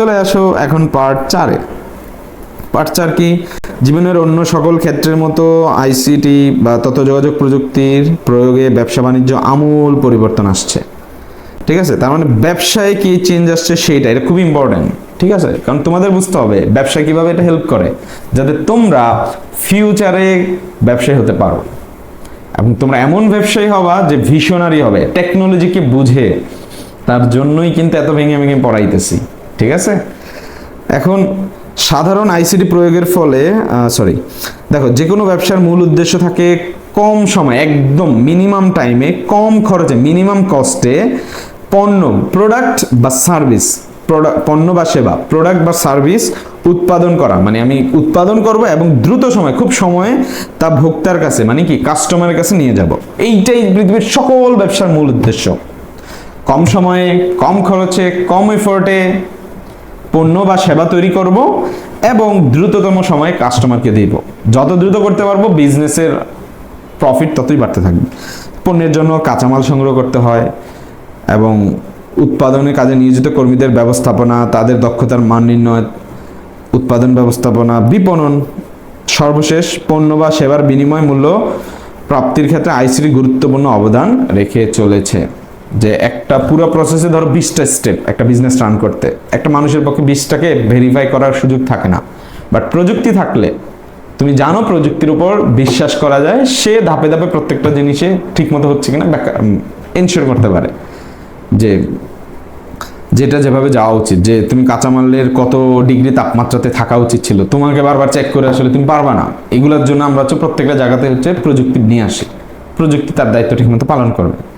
চলে আসো এখন পার্ট চারে। পার্ট চার কি? জীবনের অন্য সকল ক্ষেত্রের মতো আইসিটি বা তথ্য যোগাযোগ প্রযুক্তির প্রয়োগে ব্যবসা বাণিজ্য আমূল পরিবর্তন আসছে। ঠিক আছে? তার মানে ব্যবসায় কি চেঞ্জ আসছে সেইটা, এটা খুব ইম্পর্টেন্ট ঠিক আছে? কারণ তোমাদের বুঝতে হবে, ব্যবসা কীভাবে এটা হেল্প করে? যাতে তোমরা ফিউচারে ব্যবসায়ী হতে পারো। এবং তোমরা এমন ব্যবসায়ী হবা যে ভিশনারি হবে। টেকনোলজিকে বুঝে, তার জন্যই কিন্তু এত ভেঙে ভেঙে পড়াইতেছি। ঠিক আছে? এখন সাধারণ আইসিটি প্রয়োগের ফলে সরি দেখো যে কোনো ব্যবসার মূল উদ্দেশ্য থাকে কম সময়, একদম মিনিমাম টাইমে কম খরচে মিনিমাম কস্টে পণ্য প্রোডাক্ট বা সার্ভিস পণ্য বা সেবা প্রোডাক্ট বা সার্ভিস উৎপাদন করা। মানে আমি উৎপাদন করব এবং দ্রুত সময়, খুব সময়ে তা ভোক্তার কাছে মানে কি কাস্টমারের কাছে নিয়ে যাব। এইটাই পৃথিবীর সকল ব্যবসার মূল উদ্দেশ্য। কম সময়ে, কম খরচে, কম এফোর্টে পণ্য বা সেবা তৈরি করব এবং দ্রুততম সময়ে কাস্টমারকে দিব। যত দ্রুত করতে পারব বিজনেসের প্রফিট ততই বাড়তে থাকবে। পণ্যের জন্য কাঁচামাল সংগ্রহ করতে হয় এবং উৎপাদনের কাজে নিয়োজিত কর্মীদের ব্যবস্থাপনা, তাদের দক্ষতার মান নির্ণয়, উৎপাদন ব্যবস্থাপনা, বিপণন, সর্বশেষ পণ্য বা সেবার বিনিময় মূল্য প্রাপ্তির ক্ষেত্রে আইসিটি গুরুত্বপূর্ণ অবদান রেখে চলেছে। যে একটা পুরো প্রসেসে ধরো বিশটা স্টেপ একটা বিজনেস রান করতে। একটা মানুষের পক্ষে বিশটাকে ভেরিফাই করার সুযোগ থাকে না। বাট প্রযুক্তি থাকলে, তুমি জানো প্রযুক্তির উপর বিশ্বাস করা যায়, সে ধাপে ধাপে প্রত্যেকটা জিনিসে ঠিকমতো হচ্ছে কিনা এনশিওর করতে পারে। যে, যেটা যেভাবে যাওয়া উচিত, যে তুমি কাঁচামালের কত ডিগ্রি তাপমাত্রাতে থাকা উচিত ছিল, তোমাকে বারবার চেক করে আসলে তুমি পারবা না। এগুলোর জন্য আমরা হচ্ছে প্রত্যেকটা জায়গাতে হচ্ছে প্রযুক্তি নিয়ে আসি। প্রযুক্তি তার দায়িত্ব ঠিকমতো পালন করবে।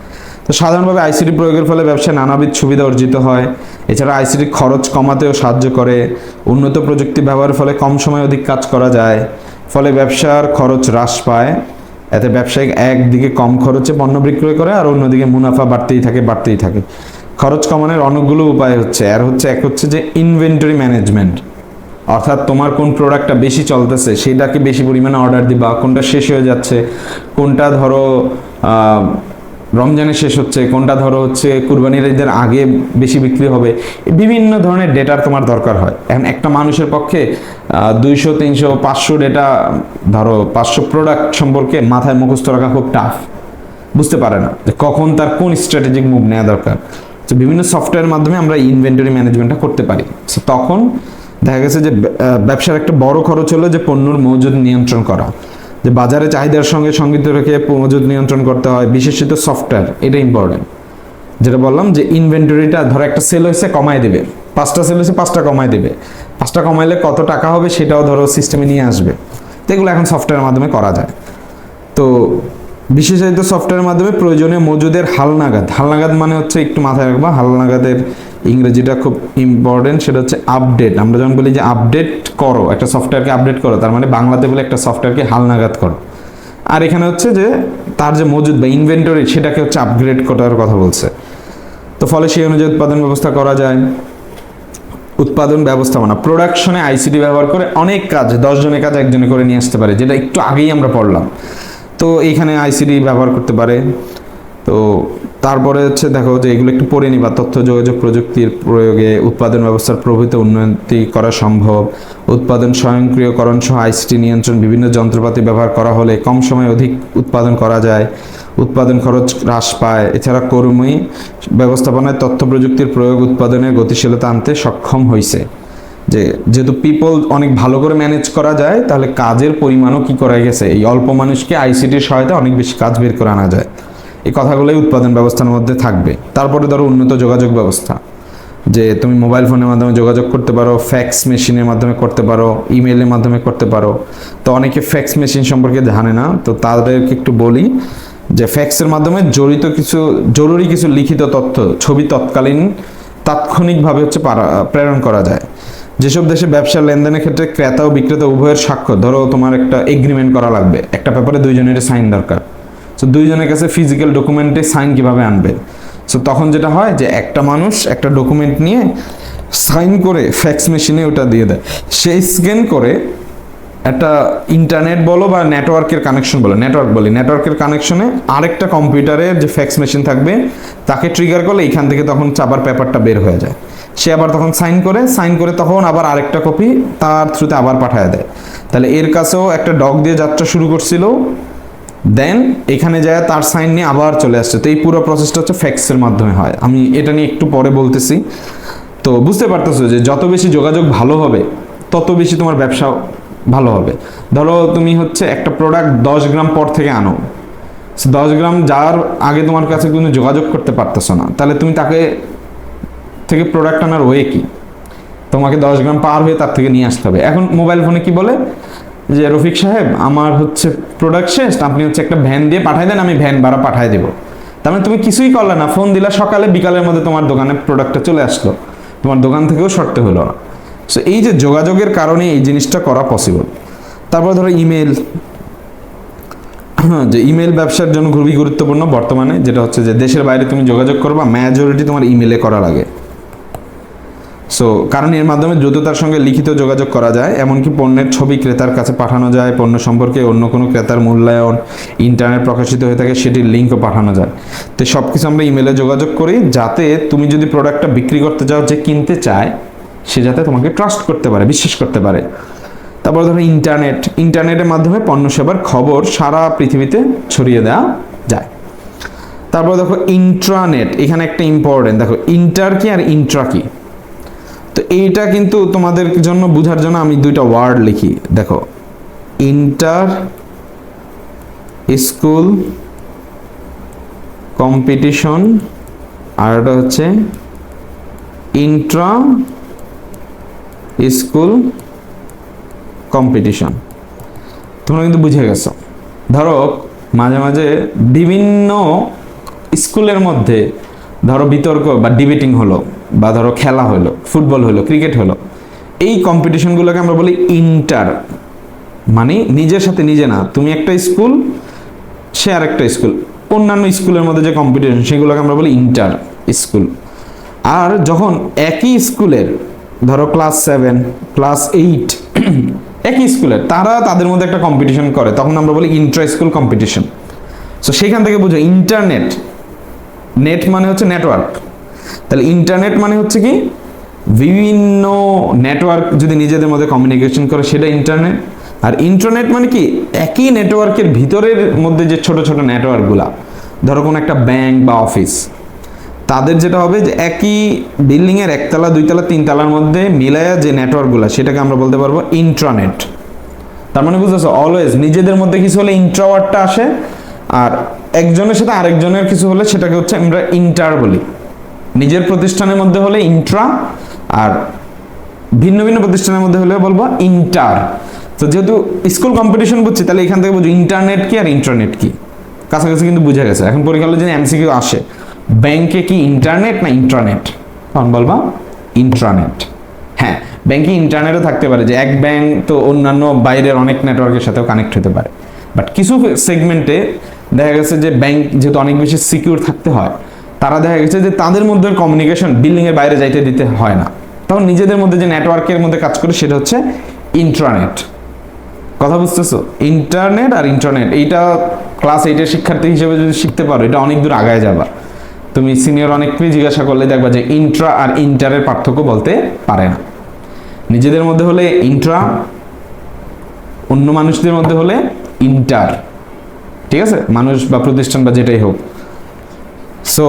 তো সাধারণভাবে আইসিটি প্রয়োগের ফলে ব্যবসায় নানাবিধ সুবিধা অর্জিত হয়। এছাড়া আইসিটি খরচ কমাতেও সাহায্য করে। উন্নত প্রযুক্তি ব্যবহারের ফলে কম সময়ে অধিক কাজ করা যায়। ফলে ব্যবসার খরচ হ্রাস পায়। এতে ব্যবসায়িক একদিকে কম খরচে পণ্য বিক্রয় করে আর অন্যদিকে মুনাফা বাড়তেই থাকে বাড়তেই থাকে। খরচ কমানোর অনেকগুলো উপায় হচ্ছে। আর হচ্ছে, এক হচ্ছে যে ইনভেন্টরি ম্যানেজমেন্ট অর্থাৎ তোমার কোন প্রোডাক্টটা বেশি চলতেছে, সেটাকে বেশি পরিমাণে অর্ডার দিবা, কোনটা শেষ হয়ে যাচ্ছে, কোনটা ধরো আহ, রমজানে শেষ হচ্ছে কোনটা ধরো হচ্ছে কুরবানির ঈদের আগে বেশি বিক্রি হবে বিভিন্ন ধরনের ডেটার তোমার দরকার হয়। এখন একটা মানুষের পক্ষে দুইশো তিনশো পাঁচশো ডেটা ধরো পাঁচশো প্রোডাক্ট সম্পর্কে মাথায় মুখস্থ রাখা খুব টাফ বুঝতে পারে না যে কখন তার কোন স্ট্র্যাটেজিক মুভ নেওয়া দরকার। তো বিভিন্ন সফটওয়্যারের মাধ্যমে আমরা ইনভেন্টরি ম্যানেজমেন্টটা করতে পারি। So তখন দেখা গেছে যে ব্যবসার একটা বড় খরচ হলো যে পণ্যর মজুদ নিয়ন্ত্রণ করা। যে বাজারে চাহিদার সঙ্গে সংগীত রেখে মজুদ নিয়ন্ত্রণ করতে হয়, বিশেষত সফটওয়্যার এটা ইম্পর্টেন্ট যেটা বললাম যে ইনভেন্টরিটা ধরো একটা সেল হয়েছে, কমায় দেবে। পাঁচটা সেল হয়েছে, পাঁচটা কমায় দেবে। পাঁচটা কমাইলে কত টাকা হবে সেটাও ধরো সিস্টেমে নিয়ে আসবে। তো এগুলো এখন সফটওয়্যারের মাধ্যমে করা যায়। তো বিশেষায়িত সফটওয়্যারের মাধ্যমে প্রয়োজনীয় মজুদের হালনাগাদ। হালনাগাদ মানে হচ্ছে একটু মাথায় রাখবা, হালনাগাদের ইংরেজিটা খুব ইম্পর্টেন্ট সেটা হচ্ছে আপডেট আমরা যখন বলি যে আপডেট করো, একটা সফটওয়্যারকে আপডেট করো, তার মানে বাংলাতে বলে একটা সফটওয়্যারকে হালনাগাদ করো। আর এখানে হচ্ছে যে তার যে মজুদ বা ইনভেন্টরি সেটাকে হচ্ছে আপগ্রেড করার কথা বলছে। তো ফলে সেই অনুযায়ী উৎপাদন ব্যবস্থা করা যায়। উৎপাদন ব্যবস্থাপনা প্রোডাকশনে আইসিটি ব্যবহার করে অনেক কাজ দশ জনের কাজ একজনে করে নিয়ে আসতে পারে, যেটা একটু আগেই আমরা পড়লাম। তো এইখানে আইসিডি ব্যবহার করতে পারে। তো তারপরে হচ্ছে দেখো যে এগুলো একটু পড়ে নিবা, তথ্য, যোগাযোগ প্রযুক্তির প্রয়োগে উৎপাদন ব্যবস্থার প্রভৃত উন্নতি করা সম্ভব। উৎপাদন স্বয়ংক্রিয়করণ সহ আইসিটি নিয়ন্ত্রণ, বিভিন্ন যন্ত্রপাতি ব্যবহার করা হলে কম সময়ে অধিক উৎপাদন করা যায়। উৎপাদন খরচ হ্রাস পায়। এছাড়া কর্মী ব্যবস্থাপনায় তথ্য প্রযুক্তির প্রয়োগ উৎপাদনের গতিশীলতা আনতে সক্ষম হয়েছে যে যেহেতু পিপল অনেক ভালো করে ম্যানেজ করা যায়, তাহলে কাজের পরিমাণও কি করা গেছে? এই অল্প মানুষকে আইসিটির সহায়তা অনেক বেশি কাজ বের করে আনা যায়। এই কথাগুলোই উৎপাদন ব্যবস্থার মধ্যে থাকবে। তারপরে ধরো উন্নত যোগাযোগ ব্যবস্থা। যে তুমি মোবাইল ফোনের মাধ্যমে যোগাযোগ করতে পারো ফ্যাক্স মেশিনের মাধ্যমে করতে পারো ইমেলের মাধ্যমে করতে পারো। তো অনেকে ফ্যাক্স মেশিন সম্পর্কে জানে না, তো তাদেরকে একটু বলি যে ফ্যাক্সের মাধ্যমে জড়িত কিছু, জরুরি কিছু লিখিত তথ্য, ছবি তৎকালীন, তাৎক্ষণিকভাবে হচ্ছে পারা- প্রেরণ করা যায়। যেসব দেশে ব্যবসা লেনদেনের ক্ষেত্রে ক্রেতা ও বিক্রেতা উভয়ের স্বাক্ষর ধরো তোমার একটা এগ্রিমেন্ট করা লাগবে। একটা পেপারে দুইজনের সাইন দরকার। সো দুইজনের কাছে ফিজিক্যাল ডকুমেন্টে সাইন কীভাবে আনবে? সো তখন যেটা হয় যে একটা মানুষ একটা ডকুমেন্ট নিয়ে সাইন করে ফ্যাক্স মেশিনে ওটা দিয়ে দেয়। সেই স্ক্যান করে একটা ইন্টারনেট বলো বা নেটওয়ার্কের কানেকশন বলো নেটওয়ার্ক বলি। নেটওয়ার্কের কানেকশনে আরেকটা কম্পিউটারের যে ফ্যাক্স মেশিন থাকবে, তাকে ট্রিগার করলে এখান থেকে তখন চাবার পেপারটা বের হয়ে যায়। সে আবার তখন সাইন করে সাইন করে তখন আবার আরেকটা কপি তার থ্রুতে আবার পাঠায় দেয়। তাহলে এর কাছেও একটা ডগ দিয়ে যাত্রা শুরু করছিল। দেন এখানে যায়, তার সাইন নিয়ে আবার চলে আসছে। তো এই পুরো প্রসেসটা হচ্ছে ফ্যাক্সের মাধ্যমে হয়। আমি এটা নিয়ে একটু পরে বলতেছি। তো বুঝতে পারতেছো যে যত বেশি যোগাযোগ ভালো হবে, তত বেশি তোমার ব্যবসা ভালো হবে। ধরো তুমি হচ্ছে একটা প্রোডাক্ট দশ গ্রাম পর থেকে আনো। দশ গ্রাম যার আগে তোমার কাছে কোনো যোগাযোগ করতে পারতেছো না। তাহলে তুমি তাকে থেকে প্রোডাক্ট আনার ওয়ে কি? তোমাকে দশ গ্রাম পার হয়ে তার থেকে নিয়ে আসতে হবে। এখন মোবাইল ফোনে কি বলে? যে রফিক সাহেব, আমার হচ্ছে প্রোডাক্ট শেষ আপনি হচ্ছে একটা ভ্যান দিয়ে পাঠাই দেন, আমি ভ্যান ভাড়া পাঠাই দেবো। তার মানে তুমি কিছুই করলে না। ফোন দিলা সকালে, বিকালের মধ্যে তোমার দোকানে প্রোডাক্টটা চলে আসলো। তোমার দোকান থেকেও সরতে হলো না। সো এই যে যোগাযোগের কারণে এই জিনিসটা করা পসিবল তারপর ধরো ইমেল যে ইমেল ব্যবসার জন্য খুবই গুরুত্বপূর্ণ বর্তমানে, যেটা হচ্ছে যে দেশের বাইরে তুমি যোগাযোগ করবা মেজরিটি তোমার ইমেলে করা লাগে সো কারণ এর মাধ্যমে দ্রুততার সঙ্গে লিখিত যোগাযোগ করা যায়, এমনকি পণ্যের ছবি ক্রেতার কাছে পাঠানো যায়, পণ্য সম্পর্কে অন্য কোনো ক্রেতার মূল্যায়ন ইন্টারনেট প্রকাশিত হয়ে থাকে, সেটির লিঙ্কও পাঠানো যায়। তো সব কিছু আমরা ইমেলে যোগাযোগ করি, যাতে তুমি যদি প্রোডাক্টটা বিক্রি করতে যাও যে কিনতে চায়, সে যাতে তোমাকে ট্রাস্ট করতে পারে, বিশ্বাস করতে পারে। তারপর ধরো ইন্টারনেট ইন্টারনেটের মাধ্যমে পণ্য সেবার খবর সারা পৃথিবীতে ছড়িয়ে দেওয়া যায়। তারপর দেখো ইন্ট্রানেট এখানে একটা ইম্পর্টেন্ট দেখো ইন্টার কি আর ইন্ট্রা কি তো এইটা কিন্তু তোমাদের জন্য বোঝার জন্য আমি দুইটা ওয়ার্ড লিখি। দেখো ইন্টার স্কুল কম্পিটিশন আর এটা হচ্ছে ইন্ট্রা স্কুল কম্পিটিশন তোমরা কিন্তু বুঝে গেছো। ধরো, মাঝে মাঝে বিভিন্ন স্কুলের মধ্যে ধরো বিতর্ক বা ডিবেটিং হলো, বা ধরো খেলা হলো ফুটবল হলো ক্রিকেট হলো, এই কম্পিটিশনগুলোকে আমরা বলি ইন্টার মানে নিজের সাথে নিজে না, তুমি একটা স্কুল সে আর একটা স্কুল অন্যান্য স্কুলের মধ্যে যে কম্পিটিশন সেগুলোকে আমরা বলি ইন্টার স্কুল আর যখন একই স্কুলের ধরো ক্লাস সেভেন ক্লাস এইট একই স্কুলের তারা তাদের মধ্যে একটা কম্পিটিশন করে, তখন আমরা বলি ইন্টার স্কুল কম্পিটিশন সো সেখান থেকে বুঝো ইন্টারনেট নেট মানে হচ্ছে নেটওয়ার্ক তাহলে ইন্টারনেট মানে হচ্ছে কি? বিভিন্ন নেটওয়ার্ক যদি নিজেদের মধ্যে কমিউনিকেশন করে, সেটা ইন্টারনেট আর ইন্টারনেট মানে কি? একই নেটওয়ার্কের ভিতরের মধ্যে যে ছোট ছোট নেটওয়ার্কগুলা ধরো কোনো একটা ব্যাংক বা অফিস তাদের যেটা হবে যে একই বিল্ডিংয়ের একতলা, দুইতলা, তিনতলার মধ্যে মিলায়া যে নেটওয়ার্কগুলো সেটাকে আমরা বলতে পারব ইন্ট্রানেট তার মানে বুঝতেছো অলওয়েজ নিজেদের মধ্যে কিছু হলে ইন্ট্রাওয়ার্ডটা আসে আর একজনের সাথে আরেকজনের কিছু হলে সেটাকে হচ্ছে আমরা ইন্টার বলি। নিজের প্রতিষ্ঠানের মধ্যে হলে ইন্ট্রা আর ভিন্ন ভিন্ন প্রতিষ্ঠানের মধ্যে হলে বলব ইন্টার তো যেহেতু স্কুল কম্পিটিশন বুঝছি, তাহলে এখান থেকে বুঝি ইন্টারনেট কি আর ইন্টারনেট কি? কাছাকাছি কিন্তু বুঝে গেছে। এখন পরীক্ষা হলে যদি এমসিকিউ আসে ব্যাংকে কি ইন্টারনেট না ইন্টারনেট তখন বলবা ইন্ট্রানেট হ্যাঁ ব্যাংকে ইন্টারনেটও থাকতে পারে যে এক ব্যাংক তো অন্যান্য বাইরের অনেক নেটওয়ার্কের সাথেও কানেক্ট হতে পারে। বাট কিছু সেগমেন্টে দেখা গেছে যে ব্যাংক যেহেতু অনেক বেশি সিকিউর থাকতে হয়, তারা দেখা গেছে যে তাদের মধ্যে কমিউনিকেশন বিল্ডিংয়ের বাইরে যাইতে দিতে হয় না। তখন নিজেদের মধ্যে যে নেটওয়ার্কের মধ্যে কাজ করে সেটা হচ্ছে ইন্ট্রানেট কথা বুঝতেছো? ইন্টারনেট আর ইন্টারনেট এইটা ক্লাস এইটের শিক্ষার্থী হিসেবে যদি শিখতে পারো, এটা অনেক দূর আগায় যাবা। তুমি সিনিয়র অনেককে জিজ্ঞাসা করলে দেখবা যে ইন্ট্রা আর ইন্টারের পার্থক্য বলতে পারে না। নিজেদের মধ্যে হলে ইন্ট্রা অন্য মানুষদের মধ্যে হলে ইন্টার ঠিক আছে? মানুষ বা প্রতিষ্ঠান বা যেটাই হোক। সো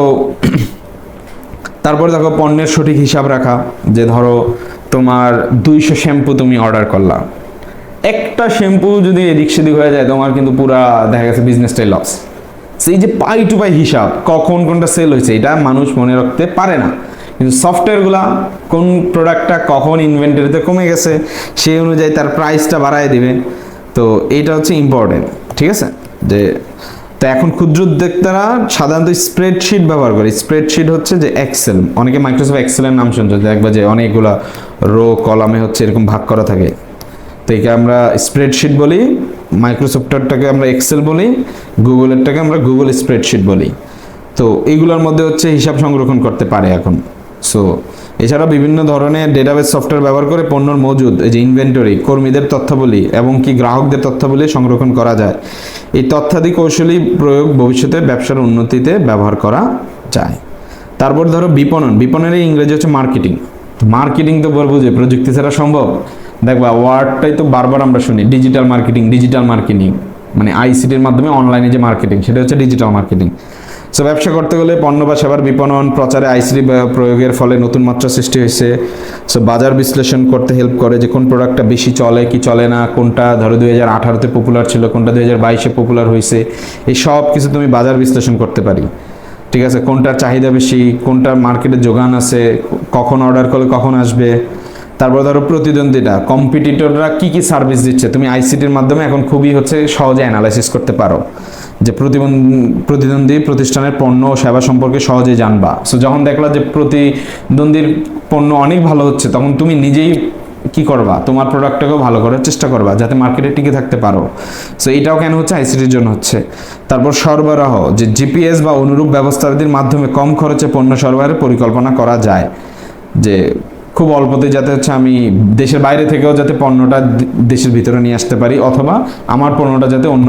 তারপরে দেখো পণ্যের সঠিক হিসাব রাখা, যে ধরো তোমার দুইশো শ্যাম্পু তুমি অর্ডার করলা। একটা শ্যাম্পু যদি এদিক সেদিক হয়ে যায়, তোমার কিন্তু পুরা দেখা গেছে বিজনেসটাই লস সেই যে পাই টু পাই হিসাব, কখন কোনটা সেল হয়েছে, এটা মানুষ মনে রাখতে পারে না। কিন্তু সফটওয়্যারগুলা কোন প্রোডাক্টটা কখন ইনভেন্টারিতে কমে গেছে, সেই অনুযায়ী তার প্রাইসটা বাড়ায় দিবে। তো এটা হচ্ছে ইম্পর্টেন্ট ঠিক আছে? যে, তো এখন ক্ষুদ্র উদ্যোক্তারা সাধারণত স্প্রেডশিট ব্যবহার করে। স্প্রেডশিট হচ্ছে যে এক্সেল অনেকে মাইক্রোসফট এক্সেলের নাম শুনছো দেখবা যে অনেকগুলো রো কলামে হচ্ছে এরকম ভাগ করা থাকে। তো একে আমরা স্প্রেডশিট বলি মাইক্রোসফটটাকে আমরা এক্সেল বলি গুগলেরটাকে আমরা গুগল স্প্রেডশিট বলি। তো এইগুলোর মধ্যে হচ্ছে হিসাব সংরক্ষণ করতে পারে এখন। সো এছাড়া বিভিন্ন ধরনের ডেটাবেস সফটওয়্যার ব্যবহার করে পণ্যর মজুদ, এই যে ইনভেন্টরি কর্মীদের তথ্যাবলী এবং কি গ্রাহকদের তথ্যাবলী সংরক্ষণ করা যায়। এই তথ্যাদি কৌশলী প্রয়োগ ভবিষ্যতে ব্যবসার উন্নতিতে ব্যবহার করা যায়। তারপর ধরো বিপণন। বিপণনের ইংরেজি হচ্ছে মার্কেটিং। মার্কেটিং তো বলব যে প্রযুক্তি ছাড়া সম্ভব। দেখবা, ওয়ার্ডটাই তো বারবার আমরা শুনি, ডিজিটাল মার্কেটিং ডিজিটাল মার্কেটিং। মানে আইসিটির মাধ্যমে অনলাইনে যে মার্কেটিং, সেটা হচ্ছে ডিজিটাল মার্কেটিং। সো ব্যবসা করতে গেলে পণ্য বা সেবার বিপণন, প্রচারে আইসিডি প্রয়োগের ফলে নতুন মাত্রা সৃষ্টি হয়েছে। সো বাজার বিশ্লেষণ করতে হেল্প করে যে কোন প্রোডাক্টটা বেশি চলে, কি চলে না, কোনটা ধরো দুই হাজার আঠারোতে পপুলার ছিল, কোনটা দুই হাজার বাইশে পপুলার হয়েছে, এই সব কিছু তুমি বাজার বিশ্লেষণ করতে পারি। ঠিক আছে? কোনটার চাহিদা বেশি, কোনটার মার্কেটে যোগান আছে, কখন অর্ডার করলে কখন আসবে? তারপর ধরো প্রতিদ্বন্দ্বীটা কম্পিটিটররা কি কি সার্ভিস দিচ্ছে? তুমি আইসিটির মাধ্যমে এখন খুবই হচ্ছে সহজে অ্যানালাইসিস করতে পারো। যে প্রতিদ্বন্দ্বী প্রতিষ্ঠানের পণ্য ও সেবা সম্পর্কে সহজে জানবা। সো যখন দেখলা যে প্রতিদ্বন্দ্বীর পণ্য অনেক ভালো হচ্ছে, তখন তুমি নিজেই কি করবা? তোমার প্রোডাক্টটাকেও ভালো করার চেষ্টা করবা, যাতে মার্কেটে টিকে থাকতে পারো। সো এটাও কেন হচ্ছে? আইসিটির জন্য হচ্ছে। তারপর সরবরাহ, যে জিপিএস বা অনুরূপ ব্যবস্থাবিধির মাধ্যমে কম খরচে পণ্য সরবরাহের পরিকল্পনা করা যায়। যে খুব অল্পতে যাতে হচ্ছে আমি দেশের বাইরে থেকেও যাতে পণ্যটা দেশের ভিতরে নিয়ে আসতে পারি, অথবা আমার পণ্যটা যাতে অন্য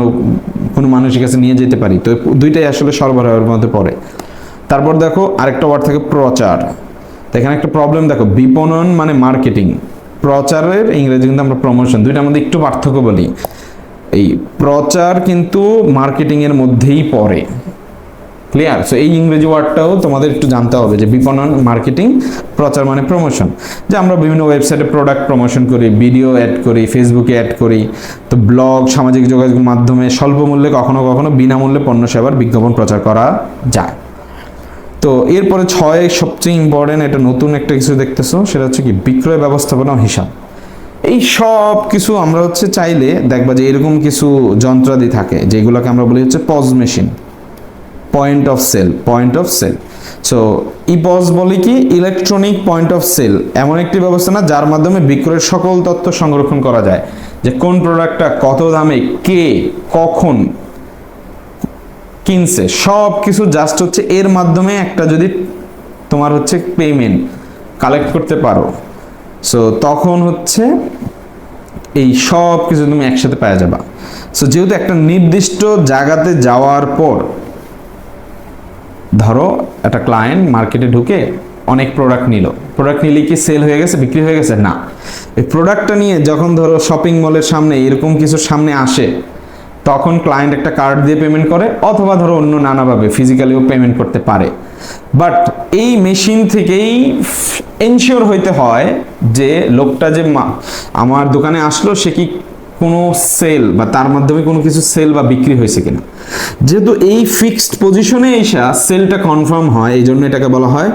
কোনো মানুষের কাছে নিয়ে যেতে পারি। তো দুইটাই আসলে সরবরাহের মধ্যে পড়ে। তারপর দেখো আরেকটা ওয়ার্ড থাকে প্রচার। তো এখানে একটা প্রবলেম দেখো, বিপণন মানে মার্কেটিং প্রচারের ইংরেজি কিন্তু আমরা প্রমোশন দুইটার মধ্যে একটু পার্থক্য বলি। এই প্রচার কিন্তু মার্কেটিংয়ের মধ্যেই পড়ে। ক্লিয়ার সো এই ইংরেজি ওয়ার্ডটাও তোমাদের একটু জানতে হবে যে বিপণন মার্কেটিং প্রচার মানে প্রমোশন যে আমরা বিভিন্ন ওয়েবসাইটে প্রোডাক্ট প্রমোশন করি ভিডিও অ্যাড করি ফেসবুকে অ্যাড করি, তো ব্লগ সামাজিক যোগাযোগ মাধ্যমে স্বল্প মূল্যে কখনো কখনো বিনামূল্যে পণ্য, সেবার বিজ্ঞাপন প্রচার করা যায়। তো এরপরে ছয় সবচেয়ে ইম্পর্টেন্ট এটা নতুন একটা কিছু দেখতেছো, সেটা হচ্ছে কি? বিক্রয় ব্যবস্থাপনা হিসাব। এই সব কিছু আমরা হচ্ছে চাইলে দেখবা যে এরকম কিছু যন্ত্রাদি থাকে, যেগুলোকে আমরা বলি হচ্ছে POS machine point of sale point of sale so ePOS বলে কি ইলেকট্রনিক পয়েন্ট অফ সেল এমন একটি ব্যবস্থা না যার মাধ্যমে বিক্রয়ের সকল তথ্য সংরক্ষণ করা যায়। যে কোন প্রোডাক্টটা কত দামে, কে, কখন কিনছে সব কিছু জাস্ট হচ্ছে এর মাধ্যমে একটা যদি তোমার হচ্ছে পেমেন্ট কালেক্ট করতে পারো। সো তখন হচ্ছে এই সব কিছু তুমি একসাথে পাওয়া যাবা। সো যেহেতু একটা নির্দিষ্ট জায়গাতে যাওয়ার পর ধরো, একটা ক্লায়েন্ট মার্কেটে ঢুকে অনেক প্রোডাক্ট নিল। প্রোডাক্ট নিলে কি সেল হয়ে গেছে, বিক্রি হয়ে গেছে? না। এই প্রোডাক্টটা নিয়ে যখন ধরো শপিং মলের সামনে এরকম কিছু সামনে আসে, তখন ক্লায়েন্ট একটা কার্ড দিয়ে পেমেন্ট করে, অথবা ধরো অন্য নানাভাবে ফিজিক্যালিও পেমেন্ট করতে পারে। বাট এই মেশিন থেকেই এনশিওর হইতে হয় যে লোকটা যে আমার দোকানে আসলো, সে কি কোনো সেল বা তার মাধ্যমে কোনো কিছু সেল বা বিক্রি হয়েছে কিনা। যেহেতু এই ফিক্সড পজিশনে এসা সেলটা কনফার্ম হয়, এই জন্য এটাকে বলা হয়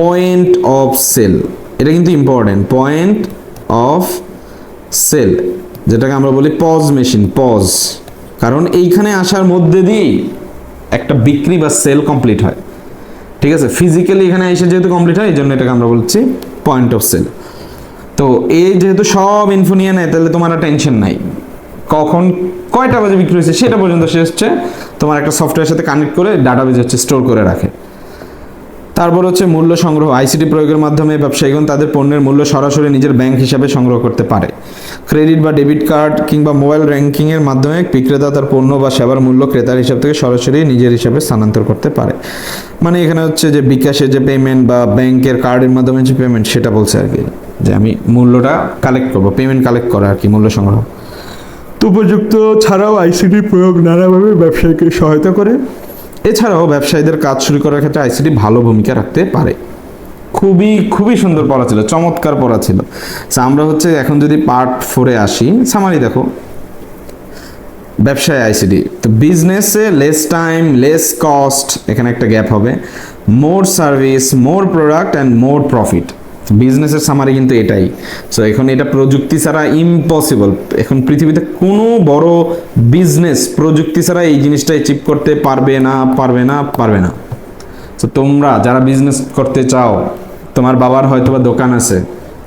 পয়েন্ট অফ সেল এটা কিন্তু ইম্পর্টেন্ট পয়েন্ট অফ সেল যেটাকে আমরা বলি পজ মেশিন পজ কারণ এইখানে আসার মধ্যে দিয়েই একটা বিক্রি বা সেল কমপ্লিট হয়। ঠিক আছে? ফিজিক্যালি এখানে এসে যেহেতু কমপ্লিট হয়, এই জন্য এটাকে আমরা বলছি পয়েন্ট অফ সেল তো এই যেহেতু সব ইনফো নিয়ে নেয়, তাহলে তোমার আর টেনশন নাই। কখন কয়টা বাজে বিক্রি হয়েছে সেটা পর্যন্ত সে হচ্ছে তোমার একটা সফটওয়্যার সাথে কানেক্ট করে ডাটাবেজ হচ্ছে স্টোর করে রাখে। তারপর হচ্ছে মূল্য সংগ্রহ আইসিটি প্রয়োগের মাধ্যমে ব্যবসায়ীগণ তাদের পণ্যের মূল্য সরাসরি নিজের ব্যাংক হিসাবে সংগ্রহ করতে পারে। ক্রেডিট বা ডেবিট কার্ড কিংবা মোবাইল র্যাঙ্কিংয়ের মাধ্যমে বিক্রেতা তার পণ্য বা সেবার মূল্য ক্রেতার হিসাব থেকে সরাসরি নিজের হিসাবে স্থানান্তর করতে পারে। মানে এখানে হচ্ছে যে বিকাশের যে পেমেন্ট বা ব্যাংকের কার্ডের মাধ্যমে যে পেমেন্ট সেটা বলছে আর কি। যে আমি মূল্যটা কালেক্ট করব পেমেন্ট কালেক্ট করা আর কি মূল্য সংগ্রহ। তো উপযুক্ত ছাড়াও আইসিটি প্রয়োগ নানাভাবে ব্যবসায়ীকে সহায়তা করে। এছাড়াও ব্যবসায়ীদের কাজ শুরু করার ক্ষেত্রে আইসিটি ভালো ভূমিকা রাখতে পারে। খুবই খুবই সুন্দর পড়া ছিল, চমৎকার পড়া ছিল। আমরা হচ্ছে এখন যদি পার্ট ফোরে আসি সামারি দেখো। ব্যবসায় আইসিডি তো বিজনেসে লেস টাইম লেস কস্ট এখানে একটা গ্যাপ হবে। More service more product and more profit বিজনেসের সামারি কিন্তু এটাই। সো এখন এটা প্রযুক্তি ছাড়া ইম্পসিবল এখন পৃথিবীতে কোনো বড় বিজনেস প্রযুক্তি ছাড়া এই জিনিসটা অ্যাচিভ করতে পারবে না পারবে না পারবে না। তো তোমরা যারা বিজনেস করতে চাও, তোমার বাবার হয়তো বা দোকান আছে,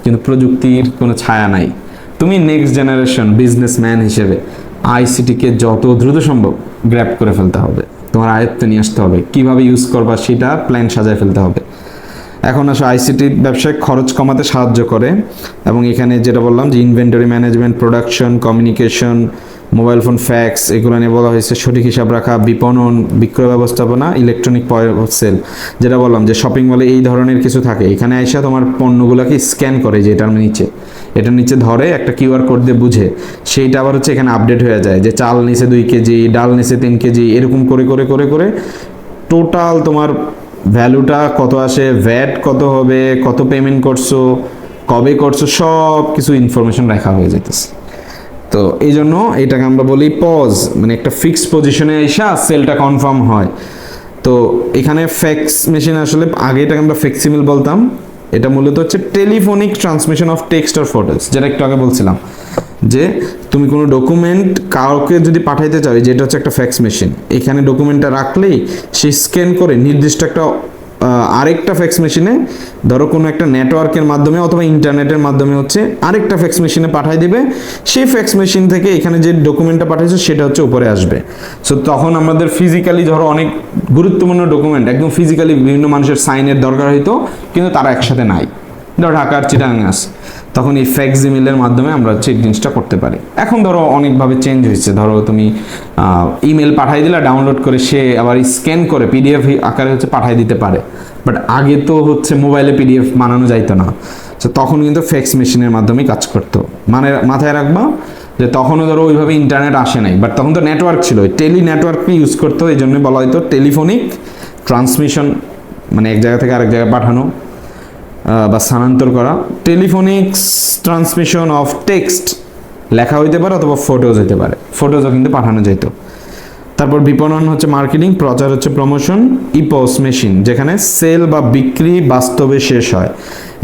কিন্তু প্রযুক্তির কোনো ছায়া নাই। তুমি নেক্সট জেনারেশন বিজনেসম্যান হিসেবে আইসিটিকে যত দ্রুত সম্ভব গ্র্যাপ করে ফেলতে হবে। তোমার আয়ত্তে নিয়ে আসতে হবে। কীভাবে ইউজ করবা সেটা প্ল্যান সাজায় ফেলতে হবে। এখন আসো আইসিটি ব্যবসায় খরচ কমাতে সাহায্য করে এবং এখানে যেটা বললাম যে inventory management production communication mobile phone fax এগুলো নিয়ে বলা হয়েছে। সঠিক হিসাব রাখা, বিপণন, বিক্রয় ব্যবস্থাপনা ইলেকট্রনিক সেল যেটা বললাম যে শপিং মলে এই ধরনের কিছু থাকে। এখানে আইসা তোমার পণ্যগুলোকে স্ক্যান করে যে এটার নিচে। এটার নিচে ধরে একটা কিউআর কোড দিয়ে বুঝে। সেইটা আবার হচ্ছে এখানে আপডেট হয়ে যায় যে চাল নিচে দুই কেজি, ডাল নিচে তিন কেজি, এরকম করে করে করে করে টোটাল তোমার ভ্যালুটা কত আসে ভ্যাট কত হবে, কত পেমেন্ট করছ, কবে করছ, সব কিছু ইনফরমেশন রাখা হয়ে যেতেছে তো এই জন্য এটাকে আমরা বলি পজ মানে একটা ফিক্সড পজিশনে এসে সেলটা কনফার্ম হয়। তো এখানে ফ্যাক্স মেশিন আসলে, আগে এটাকে আমরা ফ্লেক্সিবল বলতাম। এটা মূলত হচ্ছে টেলিফোনিক ট্রান্সমিশন অফ টেক্সট আর ফটোস যেটা একটু আগে বলছিলাম, যে তুমি কোনো ডকুমেন্ট কাউকে যদি পাঠাইতে চাও যে এটা হচ্ছে একটা ফ্যাক্স মেশিন এখানে ডকুমেন্টটা রাখলেই সে স্ক্যান করে নির্দিষ্ট একটা আরেকটা ফ্যাক্স মেশিনে ধরো কোনো একটা নেটওয়ার্কের মাধ্যমে অথবা ইন্টারনেটের মাধ্যমে হচ্ছে আরেকটা ফ্যাক্স মেশিনে পাঠিয়ে দেবে। সেই ফ্যাক্স মেশিন থেকে এখানে যে ডকুমেন্টটা পাঠিয়েছে সেটা হচ্ছে উপরে আসবে। সো তখন আমাদের ফিজিক্যালি ধরো অনেক গুরুত্বপূর্ণ ডকুমেন্ট একদম ফিজিক্যালি বিভিন্ন মানুষের সাইনের দরকার হইতো, কিন্তু তারা একসাথে নাই। ধরো ঢাকার চিটাং আছে তখন এই ফ্যাক্স ইমেলের মাধ্যমে আমরা হচ্ছে এই জিনিসটা করতে পারি। এখন ধরো অনেকভাবে চেঞ্জ হয়েছে। ধরো তুমি ইমেল পাঠাই দিলা ডাউনলোড করে সে আবার স্ক্যান করে পিডিএফ আকারে হচ্ছে পাঠাই দিতে পারে। বাট আগে তো হচ্ছে মোবাইলে পিডিএফ বানানো যাইতো না। তো তখন কিন্তু ফ্যাক্স মেশিনের মাধ্যমেই কাজ করতো। মানে মাথায় রাখবা যে তখনও ধরো ওইভাবে ইন্টারনেট আসে নাই। বাট তখন তো নেটওয়ার্ক ছিল। টেলি নেটওয়ার্ককে ইউজ করতো। এই জন্য বলা হয়তো টেলিফোনিক ট্রান্সমিশন মানে এক জায়গা থেকে আরেক জায়গায় পাঠানো। বা স্থানান্তর করা। টেলিফোনিক ট্রান্সমিশন অফ টেক্সট লেখা হইতে পারে অথবা ফটোজ হইতে পারে। ফটোজও কিন্তু পাঠানো যেত তারপর বিপণন হচ্ছে মার্কেটিং, প্রচার হচ্ছে প্রমোশন, ইপোস মেশিন, যেখানে সেল বা বিক্রি বাস্তবে শেষ হয়।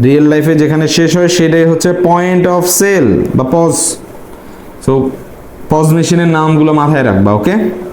রিয়েল লাইফে যেখানে শেষ হয়, সেটাই হচ্ছে পয়েন্ট অফ সেল বা পজ। সো, পজ মেশিনের নামগুলো মাথায় রাখবা, ওকে?